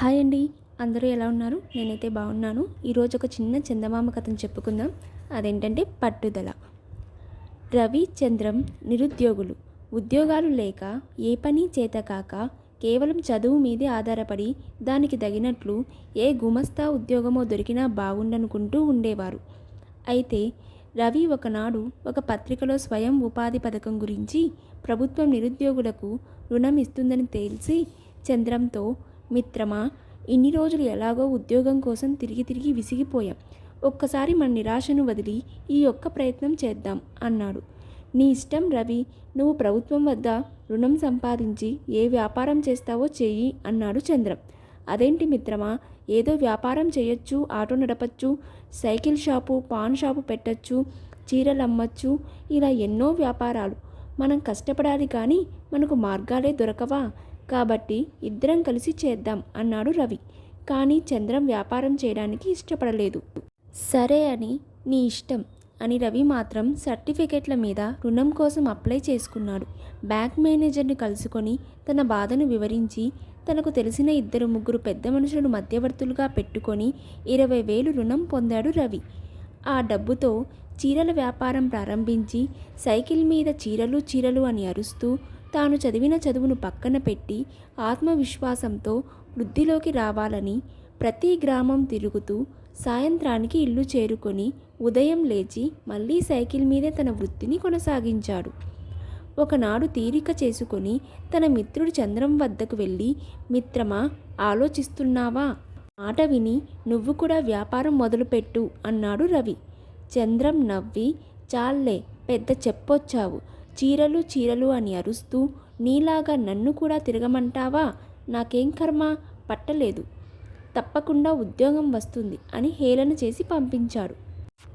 Hi అండి. అందరూ ఎలా ఉన్నారు? నేనైతే బాగున్నాను. ఈరోజు ఒక చిన్న చందమామ కథను చెప్పుకుందాం. అదేంటంటే పట్టుదల. రవి చంద్రం నిరుద్యోగులు. ఉద్యోగాలు లేక ఏ పని చేత కాక కేవలం చదువు మీదే ఆధారపడి దానికి తగినట్లు ఏ గుమస్తా ఉద్యోగమో దొరికినా బాగుండనుకుంటూ ఉండేవారు. అయితే రవి ఒకనాడు ఒక పత్రికలో స్వయం ఉపాధి పథకం గురించి ప్రభుత్వం నిరుద్యోగులకు రుణం ఇస్తుందని తెలిసి చంద్రంతో మిత్రమా ఇన్ని రోజులు ఎలాగో ఉద్యోగం కోసం తిరిగి తిరిగి విసిగిపోయాం. ఒక్కసారి మన నిరాశను వదిలి ఈ ఒక్క ప్రయత్నం చేద్దాం అన్నాడు. నీ ఇష్టం రవి నువ్వు ప్రభుత్వం వద్ద రుణం సంపాదించి ఏ వ్యాపారం చేస్తావో చెయ్యి అన్నాడు చంద్రం. అదేంటి మిత్రమా ఏదో వ్యాపారం చేయొచ్చు ఆటో నడపచ్చు సైకిల్ షాపు పాన్ షాపు పెట్టచ్చు చీరలు అమ్మచ్చు ఇలా ఎన్నో వ్యాపారాలు. మనం కష్టపడాలి కానీ మనకు మార్గాలే దొరకవా? కాబట్టి ఇద్దరం కలిసి చేద్దాం అన్నాడు రవి. కానీ చంద్రం వ్యాపారం చేయడానికి ఇష్టపడలేదు. సరే అని నీ ఇష్టం అని రవి మాత్రం సర్టిఫికెట్ల మీద రుణం కోసం అప్లై చేసుకున్నాడు. బ్యాంక్ మేనేజర్ని కలుసుకొని తన బాధను వివరించి తనకు తెలిసిన ఇద్దరు ముగ్గురు పెద్ద మనుషులను మధ్యవర్తులుగా పెట్టుకొని ఇరవై వేలు రుణం పొందాడు రవి. ఆ డబ్బుతో చీరల వ్యాపారం ప్రారంభించి సైకిల్ మీద చీరలు చీరలు అని అరుస్తూ తాను చదివిన చదువును పక్కన పెట్టి ఆత్మవిశ్వాసంతో వృద్ధిలోకి రావాలని ప్రతి గ్రామం తిరుగుతూ సాయంత్రానికి ఇల్లు చేరుకొని ఉదయం లేచి మళ్ళీ సైకిల్ మీదే తన వృత్తిని కొనసాగించాడు. ఒకనాడు తీరిక చేసుకొని తన మిత్రుడు చంద్రం వద్దకు వెళ్ళి మిత్రమా ఆలోచిస్తున్నావా? మాట విని నువ్వు కూడా వ్యాపారం మొదలుపెట్టు అన్నాడు రవి. చంద్రం నవ్వి చాల్లే పెద్ద చెప్పొచ్చావు. చీరలు చీరలు అని అరుస్తూ నీలాగా నన్ను కూడా తిరగమంటావా? నాకేం కర్మ? పట్టలేదు. తప్పకుండా ఉద్యోగం వస్తుంది అని హేళన చేసి పంపించాడు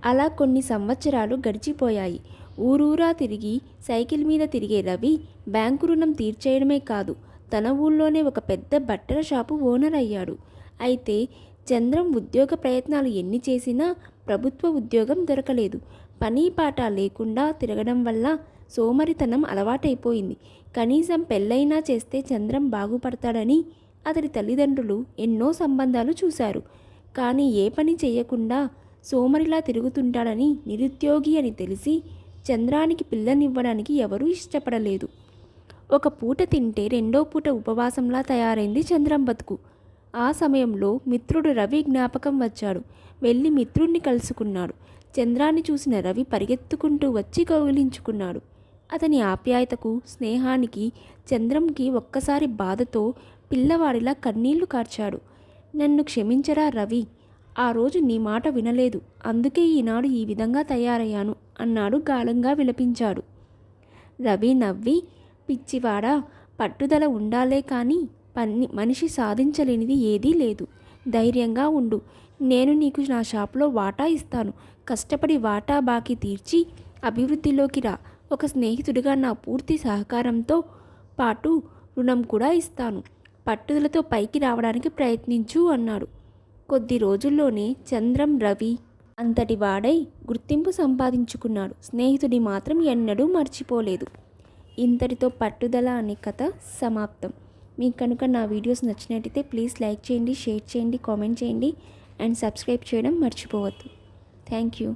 అలా కొన్ని సంవత్సరాలు గడిచిపోయాయి. ఊరూరా తిరిగి సైకిల్ మీద తిరిగే రవి బ్యాంకు రుణం తీర్చేయడమే కాదు తన ఊళ్ళోనే ఒక పెద్ద బట్టల షాపు ఓనర్ అయ్యాడు. అయితే చంద్రం ఉద్యోగ ప్రయత్నాలు ఎన్ని చేసినా ప్రభుత్వ ఉద్యోగం దొరకలేదు. పని పాట లేకుండా తిరగడం వల్ల సోమరితనం అలవాటైపోయింది. కనీసం పెళ్ళైనా చేస్తే చంద్రం బాగుపడతాడని అతడి తల్లిదండ్రులు ఎన్నో సంబంధాలు చూశారు. కానీ ఏ పని చేయకుండా సోమరిలా తిరుగుతుంటాడని నిరుద్యోగి అని తెలిసి చంద్రానికి పిల్లనివ్వడానికి ఎవరూ ఇష్టపడలేదు. ఒక పూట తింటే రెండో పూట ఉపవాసంలా తయారైంది చంద్రం బతుకు. ఆ సమయంలో మిత్రుడు రవి జ్ఞాపకం వచ్చాడు. వెళ్ళి మిత్రుణ్ణి కలుసుకున్నాడు. చంద్రాన్ని చూసిన రవి పరిగెత్తుకుంటూ వచ్చి కౌగిలించుకున్నాడు. అతని ఆప్యాయతకు స్నేహానికి చంద్రంకి ఒక్కసారి బాధతో పిల్లవాడిలా కన్నీళ్ళు కార్చాడు. నన్ను క్షమించరా రవి ఆ రోజు నీ మాట వినలేదు అందుకే ఈనాడు ఈ విధంగా తయారయ్యాను అన్నాడు గాలంగా విలపించాడు. రవి నవ్వి పిచ్చివాడా పట్టుదల ఉండాలే కానీ పని మనిషి సాధించలేనిది ఏదీ లేదు. ధైర్యంగా ఉండు. నేను నీకు నా షాప్లో వాటా ఇస్తాను. కష్టపడి వాటా బాకీ తీర్చి అభివృద్ధిలోకి రా. ఒక స్నేహితుడిగా నా పూర్తి సహకారంతో పాటు రుణం కూడా ఇస్తాను. పట్టుదలతో పైకి రావడానికి ప్రయత్నించు అన్నాడు. కొద్ది రోజుల్లోనే చంద్రం రవి అంతటి వాడై గుర్తింపు సంపాదించుకున్నాడు. స్నేహితుడి మాత్రం ఎన్నడూ మర్చిపోలేదు. ఇంతటితో పట్టుదల అనే కథ సమాప్తం. మీకు కనుక నా వీడియోస్ నచ్చినట్టయితే ప్లీజ్ లైక్ చేయండి షేర్ చేయండి కామెంట్ చేయండి అండ్ సబ్స్క్రైబ్ చేయడం మర్చిపోవద్దు. Thank you.